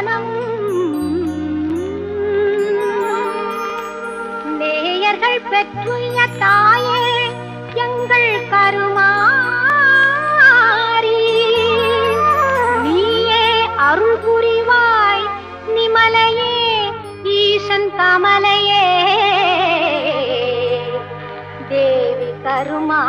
ஞானம் நேயர்கள் பெற்றுள்ள தாயே எங்கள் கருமாரி நீயே அருள் புரிவாய் நிமலையே ஈசன் கமலையே. தேவி கருமா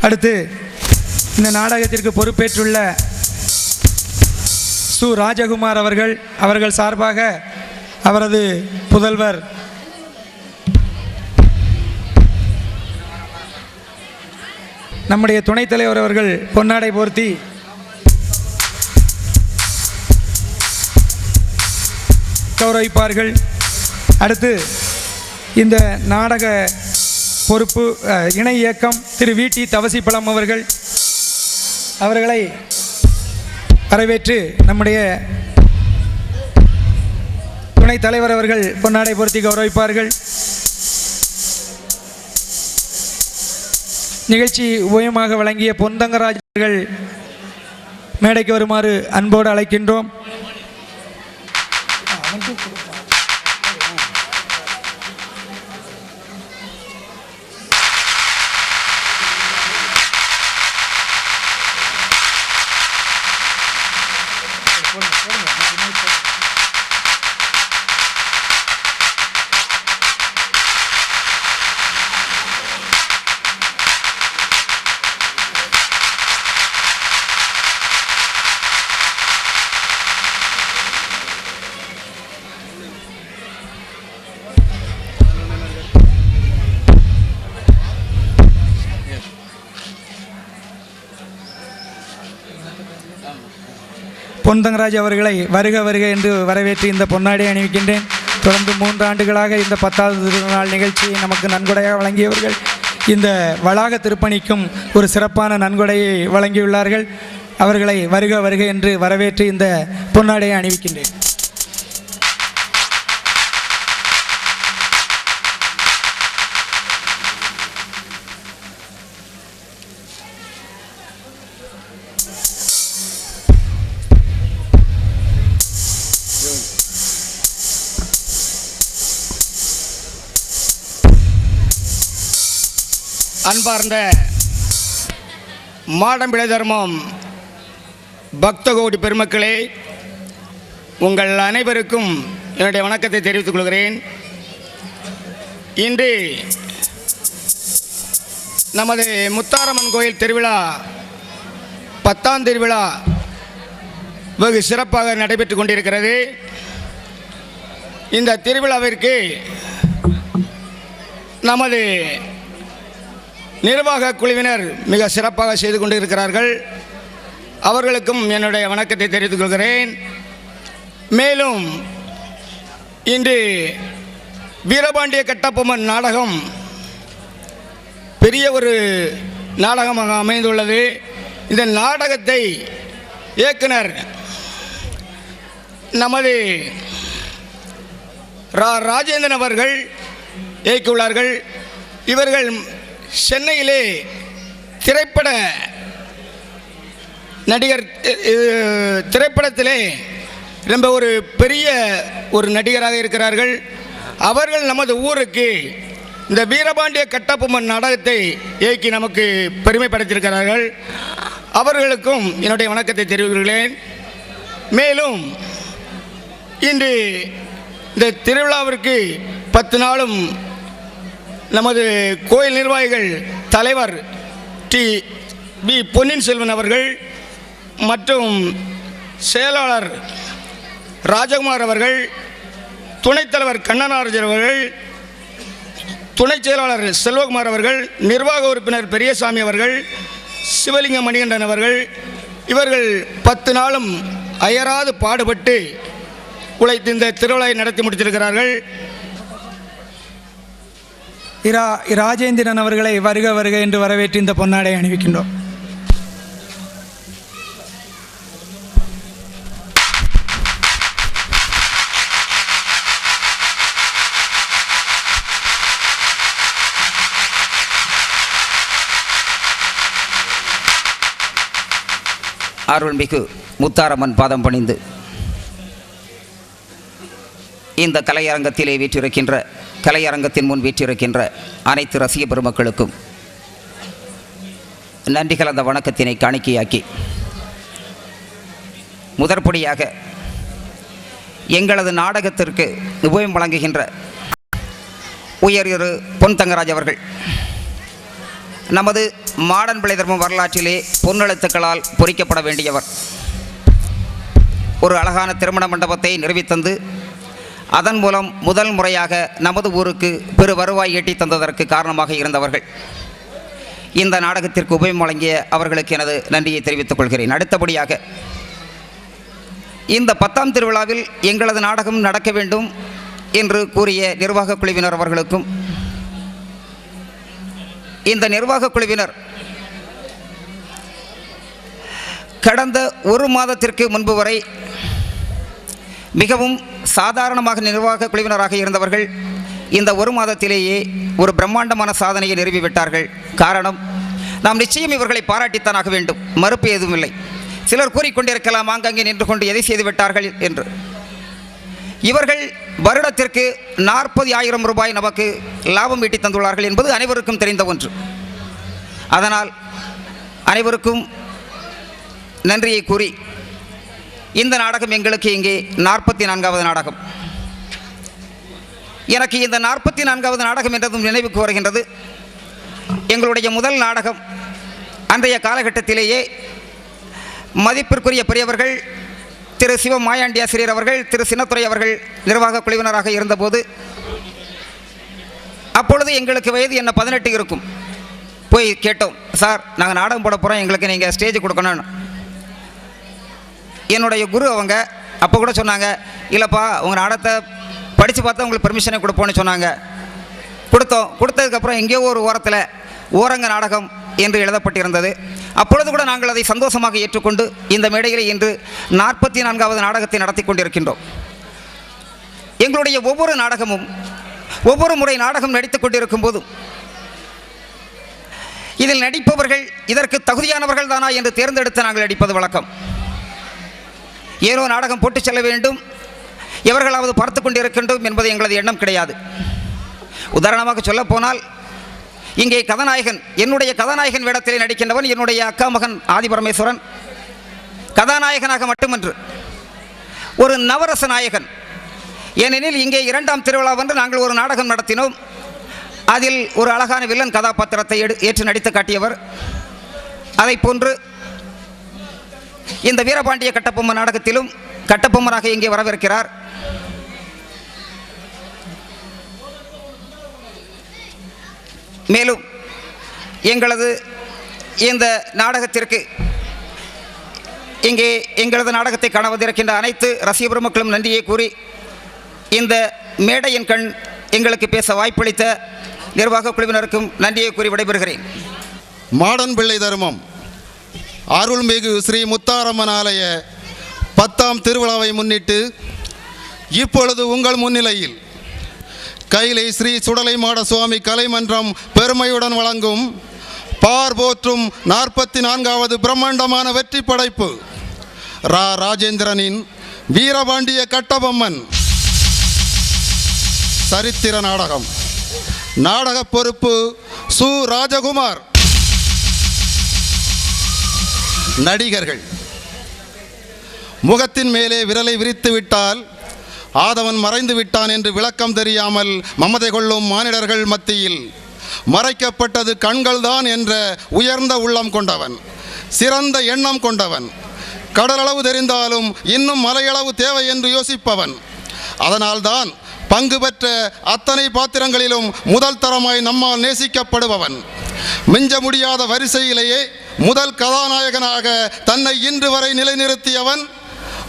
அடுத்து இந்த நாடகத்திற்கு பொறுப்பேற்றுள்ள சு. ராஜகுமார் அவர்கள் அவர்கள் சார்பாக அவரது புதல்வர் நம்முடைய துணைத் தலைவர் அவர்கள் பொன்னாடை போர்த்தி. கௌரவிப்பார்கள். அடுத்து இந்த நாடக பொறுப்பு இணை இயக்கம் திரு வி. டி. தவசிப்பழம் அவர்கள். அவர்களை வரவேற்று நம்முடைய துணைத் தலைவர் அவர்கள் பொன்னாடை பொருத்தி கௌரவிப்பார்கள். நிகழ்ச்சி உபயமாக வழங்கிய பொந்தங்கராஜர்கள் மேடைக்கு வருமாறு அன்போடு அழைக்கின்றோம். பொன்தங்கராஜ் அவர்களை வருக வருக என்று வரவேற்று இந்த பொன்னாடை அணிவிக்கின்றேன். தொடர்ந்து மூன்று ஆண்டுகளாக இந்த பத்தாவது திருநாள் நிகழ்ச்சியை நமக்கு நன்கொடையாக வழங்கியவர்கள். இந்த வளாக திருப்பணிக்கும் ஒரு சிறப்பான நன்கொடையை வழங்கியுள்ளார்கள். அவர்களை வருக வருக என்று வரவேற்று இந்த பொன்னாடையை அணிவிக்கின்றேன். அன்பார்ந்த மாடம்பிழை தர்மம் பக்தகோடி பெருமக்களே உங்கள் அனைவருக்கும் என்னுடைய வணக்கத்தை தெரிவித்துக் கொள்கிறேன். இன்று நமது முத்தாரம்மன் கோயில் திருவிழா பத்தாம் திருவிழா வெகு சிறப்பாக நடைபெற்று கொண்டிருக்கிறது. இந்த திருவிழாவிற்கு நமது நிர்வாக குழுவினர் மிக சிறப்பாக செய்து கொண்டிருக்கிறார்கள். அவர்களுக்கும் என்னுடைய வணக்கத்தை தெரிவித்துக் கொள்கிறேன். மேலும் இன்று வீரபாண்டிய கட்டபொம்மன் நாடகம் பெரிய ஒரு நாடகமாக அமைந்துள்ளது. இந்த நாடகத்தை இயக்குனர் நமது ரா ராஜேந்திரன் அவர்கள் இயக்கியுள்ளார்கள். இவர்கள் சென்னையிலே திரைப்பட நடிகர் திரைப்படத்திலே ரொம்ப ஒரு பெரிய ஒரு நடிகராக இருக்கிறார்கள். அவர்கள் நமது ஊருக்கு இந்த வீரபாண்டிய கட்டபொம்மன் நாடகத்தை இயக்கி நமக்கு பெருமைப்படுத்தியிருக்கிறார்கள். அவர்களுக்கும் என்னுடைய வணக்கத்தை தெரிவிக்கிறேன் மேலும் இன்று இந்த திருவிழாவிற்கு பத்து நாளும் நமது கோயில் நிர்வாகிகள் தலைவர் டி பி பொன்னியின் செல்வன் அவர்கள் மற்றும் செயலாளர் ராஜகுமார் அவர்கள் துணைத் தலைவர் கண்ணனாரஜர் அவர்கள் துணைச் செயலாளர் செல்வகுமார் அவர்கள் நிர்வாக உறுப்பினர் பெரியசாமி அவர்கள் சிவலிங்க மணிகண்டன் அவர்கள் இவர்கள் பத்து நாளும் அயராது பாடுபட்டு உழைத்து இந்த திருவிழாவை நடத்தி முடித்திருக்கிறார்கள். இரா ராஜேந்திரன் அவர்களை வருக வருக என்று வரவேற்று இந்த பொன்னாடை அணிவிக்கின்றோம். அருள்மிகு முத்தாரம்மன் பாதம் பணிந்து இந்த கலையரங்கத்திலே வீற்றிருக்கின்ற கலையரங்கத்தின் முன் வீற்றிருக்கின்ற அனைத்து ரசிக பெருமக்களுக்கும் நன்றி கலந்த வணக்கத்தினை காணிக்கையாக்கி முதற்படியாக எங்களது நாடகத்திற்கு உபயம் வழங்குகின்ற உயர் இரு பொன் தங்கராஜ் அவர்கள் நமது மாடன் பிள்ளை தர்மம் வரலாற்றிலே பொன்னெழுத்துக்களால் பொறிக்கப்பட வேண்டியவர். ஒரு அழகான திருமண மண்டபத்தை நிறுவித்தந்து அதன் மூலம் முதல் முறையாக நமது ஊருக்கு பெரு வருவாய் ஈட்டி தந்ததற்கு காரணமாக இருந்தவர்கள். இந்த நாடகத்திற்கு உபயம் வழங்கிய அவர்களுக்கு எனது நன்றியை தெரிவித்துக் கொள்கிறேன். அடுத்தபடியாக இந்த பத்தாம் திருவிழாவில் எங்களது நாடகம் நடக்க வேண்டும் என்று கூறிய நிர்வாக குழுவினர் அவர்களுக்கும் இந்த நிர்வாக குழுவினர் கடந்த ஒரு மாதத்திற்கு முன்பு வரை மிகவும் சாதாரணமாக நிர்வாக குழுவினராக இருந்தவர்கள் இந்த ஒரு மாதத்திலேயே ஒரு பிரம்மாண்டமான சாதனையை நிறுவிவிட்டார்கள். காரணம் நாம் நிச்சயம் இவர்களை பாராட்டித்தான் ஆக வேண்டும். மறுப்பு எதுவும் இல்லை. சிலர் கூறிக்கொண்டிருக்கலாம் ஆங்கங்கே நின்று கொண்டு எதை செய்து விட்டார்கள் என்று. இவர்கள் வருடத்திற்கு நாற்பது ஆயிரம் ரூபாய் நமக்கு லாபம் ஈட்டி தந்துள்ளார்கள் என்பது அனைவருக்கும் தெரிந்த ஒன்று. அதனால் அனைவருக்கும் நன்றியை கூறி இந்த நாடகம் எங்களுக்கு இங்கே நாற்பத்தி நான்காவது நாடகம். எனக்கு இந்த நாற்பத்தி நான்காவது நாடகம் என்றதும் நினைவுக்கு வருகின்றது. எங்களுடைய முதல் நாடகம் அன்றைய காலகட்டத்திலேயே மதிப்பிற்குரிய பெரியவர்கள் திரு சிவ மாயாண்டி ஆசிரியர் அவர்கள் திரு சின்னத்துறை அவர்கள் நிர்வாக குழுவினராக இருந்தபோது அப்பொழுது எங்களுக்கு வயது என்ன பதினெட்டு இருக்கும். போய் கேட்டோம் சார் நாங்கள் நாடகம் போட போகிறோம் எங்களுக்கு நீங்கள் ஸ்டேஜ் கொடுக்கணும்னு. என்னுடைய குரு அவங்க அப்போ கூட சொன்னாங்க இல்லைப்பா உங்கள் நாடகத்தை படித்து பார்த்தா உங்களுக்கு பெர்மிஷனை கொடுப்போன்னு சொன்னாங்க. கொடுத்தோம். கொடுத்ததுக்கப்புறம் எங்கேயோ ஒரு ஓரத்தில் ஓரங்க நாடகம் என்று எழுதப்பட்டிருந்தது. அப்பொழுது கூட நாங்கள் அதை சந்தோஷமாக ஏற்றுக்கொண்டு இந்த மேடையில் இன்று நாற்பத்தி நான்காவது நாடகத்தை நடத்தி கொண்டிருக்கின்றோம். எங்களுடைய ஒவ்வொரு நாடகமும் ஒவ்வொரு முறை நாடகம் நடித்துக் கொண்டிருக்கும் போதும் இதில் நடிப்பவர்கள் இதற்கு தகுதியானவர்கள் தானா என்று தேர்ந்தெடுத்து நாங்கள் நடிப்பது வழக்கம். ஏனோ நாடகம் போட்டு செல்ல வேண்டும். எவர்களாவது பார்த்து கொண்டிருக்கின்றோம் என்பது எங்களது எண்ணம் கிடையாது. உதாரணமாக சொல்லப் போனால் இங்கே கதாநாயகன் என்னுடைய கதாநாயகன் வேடத்திலே நடிக்கின்றவன் என்னுடைய அக்கா மகன் ஆதிபரமேஸ்வரன் கதாநாயகனாக மட்டுமன்று. ஒரு நவரச நாயகன். ஏனெனில் இங்கே இரண்டாம் திருவிழாவன்று நாங்கள் ஒரு நாடகம் நடத்தினோம். அதில் ஒரு அழகான வில்லன் கதாபாத்திரத்தை எடு ஏற்று நடித்து காட்டியவர். அதை போன்று இந்த வீரபாண்டிய கட்டபொம்மன் நாடகத்திலும் கட்டபொம்மனாக இங்கே வரவிருக்கிறார் மேலும் எங்களது இந்த நாடகத்திற்கு இங்கே எங்களது நாடகத்தை காண வந்திருக்கின்ற அனைத்து ரசிக பெருமக்களும் நன்றியை கூறி இந்த மேடையின் கண் எங்களுக்கு பேச வாய்ப்பளித்த நிர்வாக குழுவினருக்கும் நன்றியை கூறி விடைபெறுகிறேன். மாடன் பிள்ளை தர்மம். அருள்மிகு ஸ்ரீ முத்தாரம்மன் ஆலய பத்தாம் திருவிழாவை முன்னிட்டு இப்பொழுது உங்கள் முன்னிலையில் கைலை ஸ்ரீ சுடலை மாட சுவாமி கலைமன்றம் பெருமையுடன் வழங்கும் பார் போற்றும் நாற்பத்தி நான்காவது பிரம்மாண்டமான வெற்றி படைப்பு ரா ராஜேந்திரனின் வீரபாண்டிய கட்டபொம்மன். சரித்திர நாடகம். நாடக பொறுப்பு சு. ராஜகுமார். நடிகர்கள். முகத்தின் மேலே விரலை விரித்து விட்டால் ஆதவன் மறைந்து விட்டான் என்று விளக்கம் தெரியாமல் மமதை கொள்ளும் மானிடர்கள் மத்தியில் மறைக்கப்பட்டது கண்கள்தான் என்ற உயர்ந்த உள்ளம் கொண்டவன் சிறந்த எண்ணம் கொண்டவன் கடலளவு தெரிந்தாலும் இன்னும் மலையளவு தேவை என்று யோசிப்பவன். அதனால்தான் பங்கு பெற்ற அத்தனை பாத்திரங்களிலும் முதல் தரமாய் நம்மால் நேசிக்கப்படுபவன். மிஞ்ச முடியாத வரிசையிலேயே முதல் கதாநாயகனாக தன்னை இன்று வரை நிலைநிறுத்தியவன்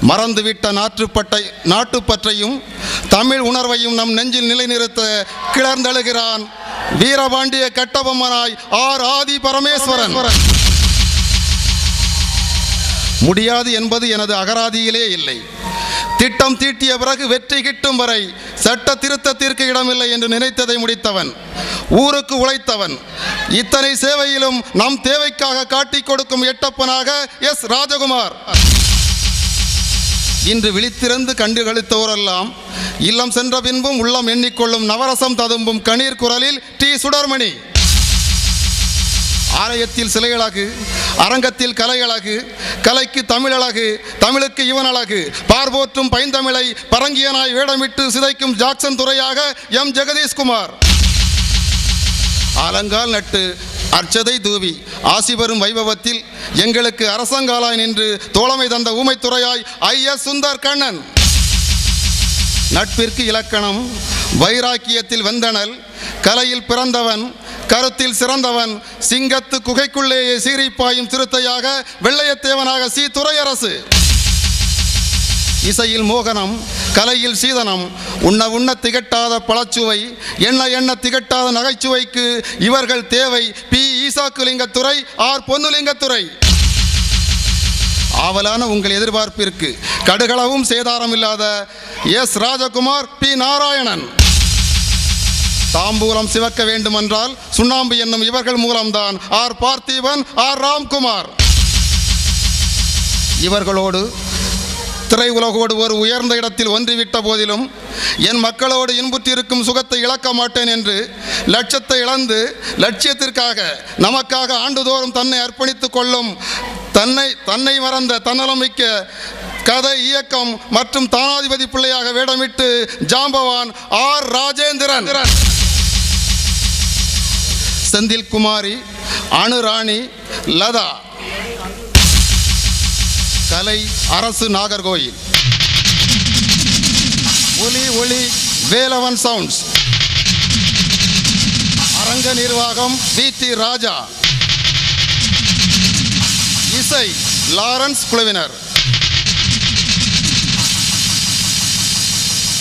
மறந்துவிட்ட நாட்டுப்பட்டை நாட்டுப்பற்றையும் தமிழ் உணர்வையும் நம் நெஞ்சில் நிலைநிறுத்த கிளர்ந்தெழுகிறான் வீரபாண்டிய கட்டபொம்மனாய் ஆர் ஆதி பரமேஸ்வரன். முடியாது என்பது எனது அகராதியிலே இல்லை. திட்டம் தீட்டிய பிறகு வெற்றி கிட்டும் வரை சட்ட திருத்தத்திற்கு இடமில்லை என்று நினைத்ததை முடித்தவன் ஊருக்கு உழைத்தவன் இத்தனை சேவையிலும் நம் தேவைக்காக காட்டிக் கொடுக்கும் எட்டப்பனாக எஸ் ராஜகுமார். இன்று விழித்திருந்து கண்டு கழித்தோரெல்லாம் இல்லம் சென்ற பின்பும் உள்ளம் எண்ணிக்கொள்ளும் நவரசம் ததும்பும் கணீர் குரலில் டி சுடர்மணி. ஆலயத்தில் சிலை அழகு அரங்கத்தில் கலையழகு கலைக்கு தமிழழகு தமிழுக்கு இவன் அழகு பார்போற்றும் பைந்தமிழை பரங்கியனாய் வேடமிட்டு சிதைக்கும் ஜாக்சன் துறையாக எம். ஜெகதீஷ்குமார். ஆலங்கால் நட்டு அர்ச்சதை தூவி ஆசி பெறும் வைபவத்தில் எங்களுக்கு அரசங்காலாய் நின்று தோழமை தந்த ஊமைத்துறையாய் ஐ எஸ் சுந்தர் கண்ணன். நட்பிற்கு இலக்கணம் வைராக்கியத்தில் வெந்தனல் கலையில் பிறந்தவன் கருத்தில் சிறந்தவன் சிங்கத்து குகைக்குள்ளேயே சீரிப்பாயும் சிறுத்தையாக வெள்ளையத்தேவனாக சி. துறையரசு இசையில் மோகனம் கலையில் சீதனம் உண்ண உண்ண திகட்டாத பழச்சுவை எண்ண எண்ண திகட்டாத நகைச்சுவைக்கு இவர்கள் தேவை பி. ஈசாக்குலிங்கத்துறை ஆர். பொன்னுலிங்கத்துறை. ஆவலான உங்கள் எதிர்பார்ப்பிற்கு கடுகளவும் சேதாரம் இல்லாத எஸ். ராஜகுமார் பி. நாராயணன். தாம்பூலம் சிவக்க வேண்டுமென்றால் சுண்ணாம்பு என்னும் இவர்கள் மூலம்தான். R Parthiban R Ramkumar. இவர்களோடு திரையுலகோடு ஒரு உயர்ந்த இடத்தில் ஒன்றிவிட்ட போதிலும் என் மக்களோடு இன்புற்றிருக்கும் சுகத்தை இழக்க மாட்டேன் என்று லட்சத்தை இழந்து லட்சியத்திற்காக நமக்காக ஆண்டுதோறும் தன்னை அர்ப்பணித்துக் கொள்ளும் தன்னை தன்னை மறந்த தன்னலமிக்க கதை இயக்கம் மற்றும் தானாதிபதி பிள்ளையாக வேடமிட்டு ஜாம்பவான் ஆர் ராஜேந்திரன். செந்தில் குமாரி அனுராணி லதா. கலை அரசு நாகர்கோயில். ஒலி ஒளி வேலவன் சவுண்ட்ஸ். அரங்க நிர்வாகம் வி டி ராஜா. இசை லாரன்ஸ் குழுவினர்.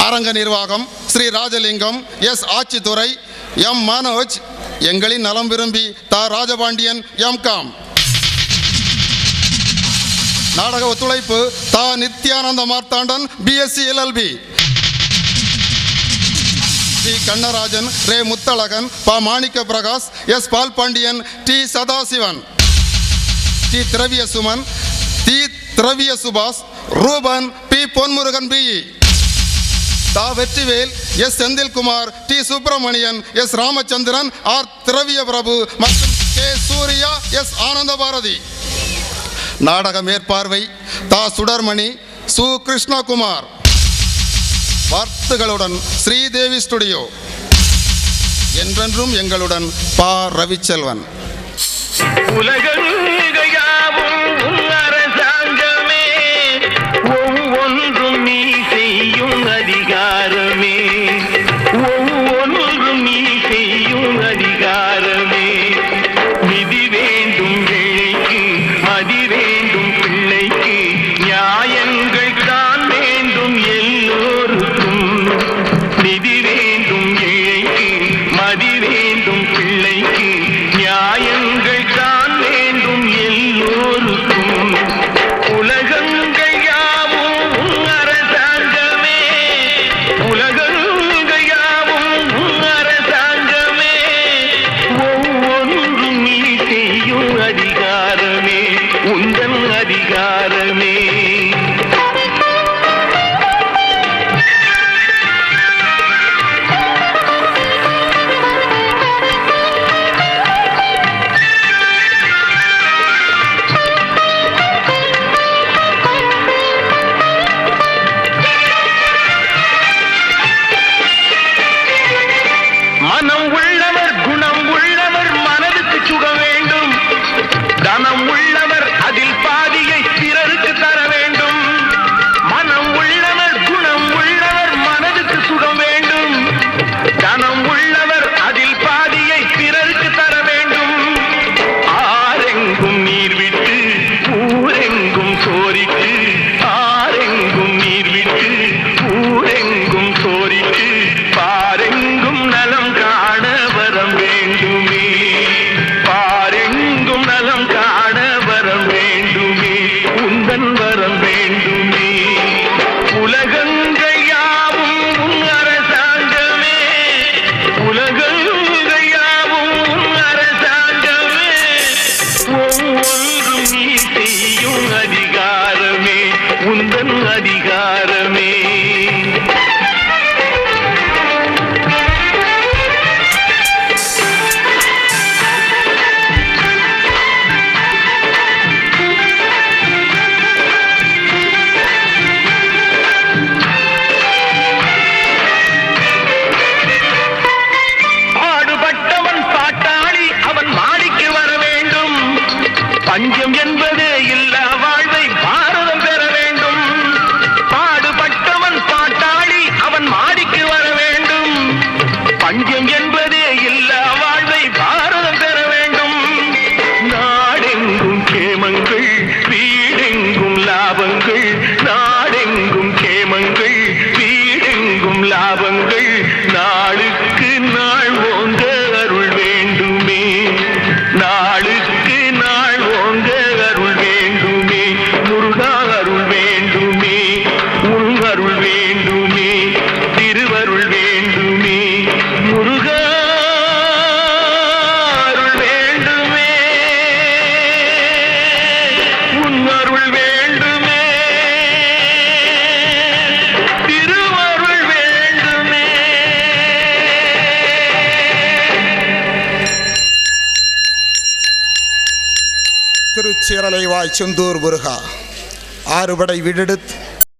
அரங்க நிர்வாகம் ஸ்ரீ ராஜலிங்கம் எஸ். ஆட்சித்துறை எம். மனோஜ் எங்களின் நலம் விரும்பி தா. ராஜபாண்டியன் எம். காம். நாடக ஒத்துழைப்பு தா. நித்யானந்த மார்த்தாண்டன் பிஎஸ்சி எல்எல்பி ஸ்ரீ கண்ணராஜன் ரே. முத்தழகன் ப. Manicka Prakash S. Paul Pandian T. Sadasivan. T. Thiraviya Suman T Thiraviya Subash Ruban P. Ponmurugan BE தா Vetrivel S Senthilkumar T Subramanian S Ramachandran R Thiraviya Prabhu மற்றும் K Surya S ஆனந்த பாரதி நாடக மேற்பார்வை தா சுடர்மணி சு Krishnakumar. வார்த்தைகளுடன் Sridevi studio. என்றென்றும் எங்களுடன் பா ரவிச்செல்வன். உலகம் திருச்செந்தூர் முருகா. ஆறுபடை விடெடுத்து